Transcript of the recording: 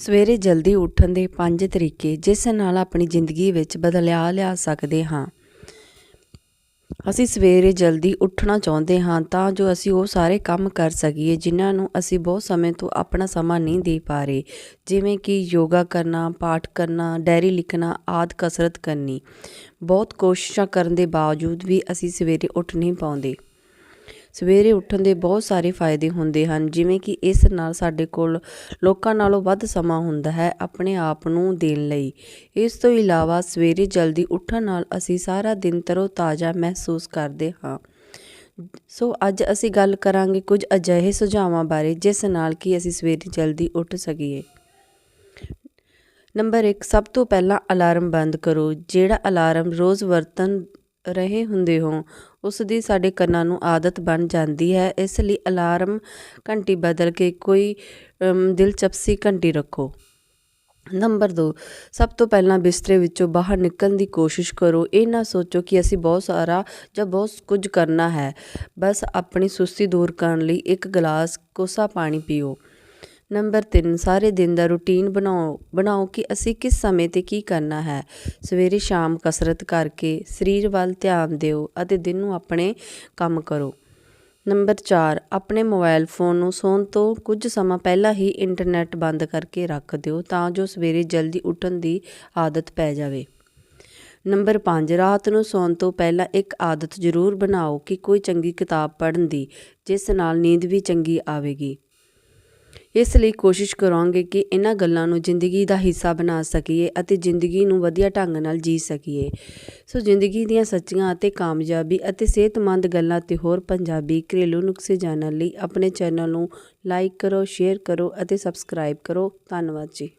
ਸਵੇਰੇ ਜਲਦੀ ਉੱਠਣ ਦੇ ਪੰਜ ਤਰੀਕੇ ਜਿਸ ਨਾਲ ਆਪਣੀ ਜ਼ਿੰਦਗੀ ਵਿੱਚ ਬਦਲਾਅ ਲਿਆ ਸਕਦੇ ਹਾਂ। ਅਸੀਂ ਸਵੇਰੇ ਜਲਦੀ ਉੱਠਣਾ ਚਾਹੁੰਦੇ ਹਾਂ ਤਾਂ ਜੋ ਅਸੀਂ ਉਹ ਸਾਰੇ ਕੰਮ ਕਰ ਸਕੀਏ ਜਿਨ੍ਹਾਂ ਨੂੰ ਅਸੀਂ ਬਹੁਤ ਸਮੇਂ ਤੋਂ ਆਪਣਾ ਸਮਾਂ ਨਹੀਂ ਦੇ ਪਾ ਰਹੇ, ਜਿਵੇਂ ਕਿ ਯੋਗਾ ਕਰਨਾ, ਪਾਠ ਕਰਨਾ, ਡਾਇਰੀ ਲਿਖਣਾ ਆਦਿ ਕਸਰਤ ਕਰਨੀ। ਬਹੁਤ ਕੋਸ਼ਿਸ਼ਾਂ ਕਰਨ ਦੇ ਬਾਵਜੂਦ ਵੀ ਅਸੀਂ ਸਵੇਰੇ ਉੱਠ ਨਹੀਂ ਪਾਉਂਦੇ। ਸਵੇਰੇ ਉੱਠਣ ਦੇ ਬਹੁਤ ਸਾਰੇ ਫਾਇਦੇ ਹੁੰਦੇ ਹਨ, ਜਿਵੇਂ ਕਿ ਇਸ ਨਾਲ ਸਾਡੇ ਕੋਲ ਲੋਕਾਂ ਨਾਲੋਂ ਵੱਧ ਸਮਾਂ ਹੁੰਦਾ ਹੈ ਆਪਣੇ ਆਪ ਨੂੰ ਦੇਣ ਲਈ। ਇਸ ਤੋਂ ਇਲਾਵਾ ਸਵੇਰੇ ਜਲਦੀ ਉੱਠਣ ਨਾਲ ਅਸੀਂ ਸਾਰਾ ਦਿਨ ਤਰੋ-ਤਾਜ਼ਾ ਮਹਿਸੂਸ ਕਰਦੇ ਹਾਂ। ਸੋ ਅੱਜ ਅਸੀਂ ਗੱਲ ਕਰਾਂਗੇ ਕੁਝ ਅਜਿਹੇ ਸੁਝਾਵਾਂ ਬਾਰੇ, ਜਿਸ ਨਾਲ ਕਿ ਅਸੀਂ ਸਵੇਰੇ ਜਲਦੀ ਉੱਠ ਸਕੀਏ। ਨੰਬਰ 1 ਸਭ ਤੋਂ ਪਹਿਲਾਂ ਅਲਾਰਮ ਬੰਦ ਕਰੋ, ਜਿਹੜਾ ਅਲਾਰਮ ਰੋਜ਼ ਵਰਤਨ ਰਹੇ ਹੁੰਦੇ ਹੋ ਉਸ ਦੀ ਸਾਡੇ ਕੰਨਾਂ ਨੂੰ ਆਦਤ ਬਣ ਜਾਂਦੀ ਹੈ। ਇਸ ਲਈ ਅਲਾਰਮ ਘੰਟੀ ਬਦਲ ਕੇ ਕੋਈ ਦਿਲਚਸਪੀ ਘੰਟੀ ਰੱਖੋ। ਨੰਬਰ 2 ਸਭ ਤੋਂ ਪਹਿਲਾਂ ਬਿਸਤਰੇ ਵਿੱਚੋਂ ਬਾਹਰ ਨਿਕਲਣ ਦੀ ਕੋਸ਼ਿਸ਼ ਕਰੋ। ਇਹ ਨਾ ਸੋਚੋ ਕਿ ਅਸੀਂ ਬਹੁਤ ਸਾਰਾ ਜਾਂ ਬਹੁਤ ਕੁਝ ਕਰਨਾ ਹੈ। ਬਸ ਆਪਣੀ ਸੁਸਤੀ ਦੂਰ ਕਰਨ ਲਈ ਇੱਕ ਗਲਾਸ ਕੋਸਾ ਪਾਣੀ ਪੀਓ। ਨੰਬਰ 3 ਸਾਰੇ ਦਿਨ ਦਾ ਰੁਟੀਨ ਬਣਾਓ ਬਣਾਓ ਕਿ ਅਸੀਂ ਕਿਸ ਸਮੇਂ ਤੇ ਕੀ ਕਰਨਾ ਹੈ। ਸਵੇਰੇ ਸ਼ਾਮ ਕਸਰਤ ਕਰਕੇ ਸਰੀਰ ਵੱਲ ਧਿਆਨ ਦਿਓ ਅਤੇ ਦਿਨ ਨੂੰ ਆਪਣੇ ਕੰਮ ਕਰੋ। ਨੰਬਰ 4 ਆਪਣੇ ਮੋਬਾਈਲ ਫੋਨ ਨੂੰ ਸੌਣ ਤੋਂ ਕੁਝ ਸਮਾਂ ਪਹਿਲਾਂ ਹੀ ਇੰਟਰਨੈਟ ਬੰਦ ਕਰਕੇ ਰੱਖ ਦਿਓ ਤਾਂ ਜੋ ਸਵੇਰੇ ਜਲਦੀ ਉੱਠਣ ਦੀ ਆਦਤ ਪੈ ਜਾਵੇ। ਨੰਬਰ 5 ਰਾਤ ਨੂੰ ਸੌਣ ਤੋਂ ਪਹਿਲਾਂ ਇੱਕ ਆਦਤ ਜ਼ਰੂਰ ਬਣਾਓ ਕਿ ਕੋਈ ਚੰਗੀ ਕਿਤਾਬ ਪੜ੍ਹਨ ਦੀ, ਜਿਸ ਨਾਲ ਨੀਂਦ ਵੀ ਚੰਗੀ ਆਵੇਗੀ। ਇਸ ਲਈ ਕੋਸ਼ਿਸ਼ ਕਰਾਂਗੇ ਕਿ ਇਹਨਾਂ ਗੱਲਾਂ ਨੂੰ ਜ਼ਿੰਦਗੀ ਦਾ ਹਿੱਸਾ ਬਣਾ ਸਕੀਏ ਅਤੇ ਜ਼ਿੰਦਗੀ ਨੂੰ ਵਧੀਆ ਢੰਗ ਨਾਲ ਜੀ ਸਕੀਏ। ਸੋ ਜ਼ਿੰਦਗੀ ਦੀਆਂ ਸੱਚੀਆਂ ਅਤੇ ਕਾਮਯਾਬੀ ਅਤੇ ਸਿਹਤਮੰਦ ਗੱਲਾਂ ਤੇ ਹੋਰ ਪੰਜਾਬੀ ਘਰੇਲੂ ਨੁਸਖੇ ਜਾਣਨ ਲਈ ਆਪਣੇ ਚੈਨਲ ਨੂੰ ਲਾਈਕ ਕਰੋ, ਸ਼ੇਅਰ ਕਰੋ ਅਤੇ ਸਬਸਕ੍ਰਾਈਬ ਕਰੋ। ਧੰਨਵਾਦ ਜੀ।